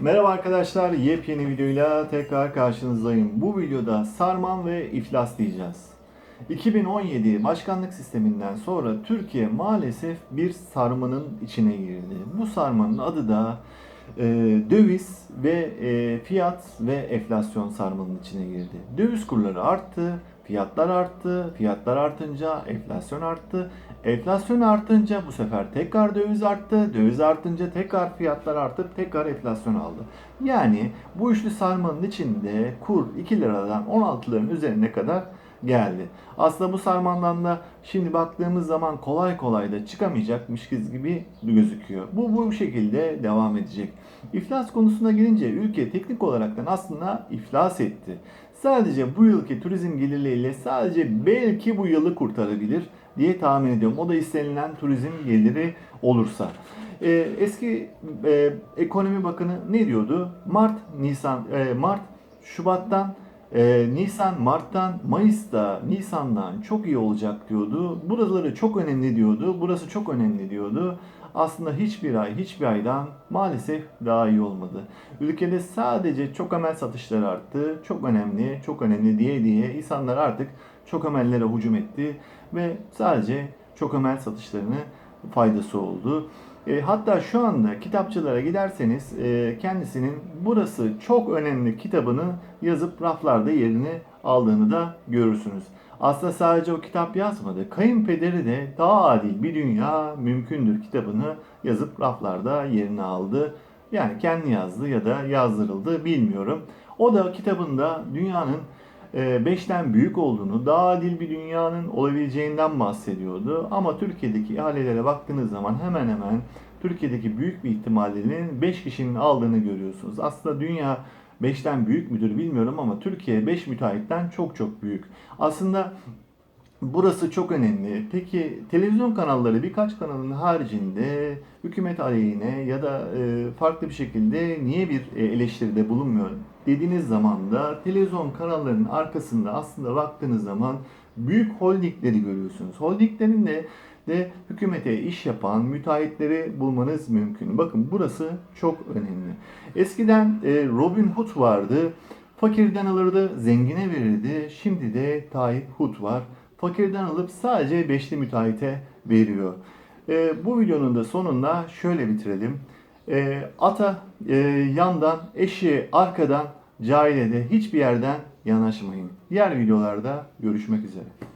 Merhaba arkadaşlar, yepyeni videoyla tekrar karşınızdayım. Bu videoda sarman ve iflas diyeceğiz. 2017 başkanlık sisteminden sonra Türkiye maalesef bir sarmanın içine girdi. Bu sarmanın adı da e, döviz ve e, fiyat ve enflasyon sarmanın içine girdi. Döviz kurları arttı, fiyatlar arttı, fiyatlar artınca enflasyon arttı. Enflasyon artınca bu sefer tekrar döviz arttı, döviz artınca tekrar fiyatlar artıp tekrar enflasyon aldı. Yani bu üçlü sarmanın içinde kur 2 liradan 16'ların üzerine kadar geldi. Aslında bu sarmandan da şimdi baktığımız zaman kolay kolay da çıkamayacakmış gibi gözüküyor. Bu bu şekilde devam edecek. İflas konusuna gelince ülke teknik olaraktan aslında iflas etti. Sadece bu yılki turizm gelirleriyle sadece belki bu yılı kurtarabilir diye tahmin ediyorum. O da istenilen turizm geliri olursa. Ee, eski e, ekonomi bakanı ne diyordu? Mart, Nisan, e, Mart, Şubat'tan ee, Nisan, Mart'tan, Mayıs'ta, Nisan'dan çok iyi olacak diyordu. Buraları çok önemli diyordu. Burası çok önemli diyordu. Aslında hiçbir ay, hiçbir aydan maalesef daha iyi olmadı. Ülkede sadece çok amel satışları arttı. Çok önemli, çok önemli diye diye insanlar artık çok amellere hücum etti. Ve sadece çok amel satışlarını faydası oldu. E, hatta şu anda kitapçılara giderseniz e, kendisinin burası çok önemli kitabını yazıp raflarda yerini aldığını da görürsünüz. Aslında sadece o kitap yazmadı. Kayınpederi de daha adil bir dünya mümkündür kitabını yazıp raflarda yerini aldı. Yani kendi yazdı ya da yazdırıldı bilmiyorum. O da kitabında dünyanın e, beşten büyük olduğunu, daha adil bir dünyanın olabileceğinden bahsediyordu. Ama Türkiye'deki ihalelere baktığınız zaman hemen hemen Türkiye'deki büyük bir ihtimallerinin 5 kişinin aldığını görüyorsunuz. Aslında dünya 5'ten büyük müdür bilmiyorum ama Türkiye 5 müteahhitten çok çok büyük. Aslında Burası çok önemli. Peki televizyon kanalları birkaç kanalın haricinde hükümet aleyhine ya da e, farklı bir şekilde niye bir e, eleştiride bulunmuyor dediğiniz zaman da televizyon kanallarının arkasında aslında baktığınız zaman büyük holdingleri görüyorsunuz. Holdinglerin de de hükümete iş yapan müteahhitleri bulmanız mümkün. Bakın burası çok önemli. Eskiden e, Robin Hood vardı. Fakirden alırdı, zengine verirdi. Şimdi de Tayyip Hood var fakirden alıp sadece beşli müteahhite veriyor. E, bu videonun da sonunda şöyle bitirelim. E, ata e, yandan, eşi arkadan, cahile de hiçbir yerden yanaşmayın. Diğer videolarda görüşmek üzere.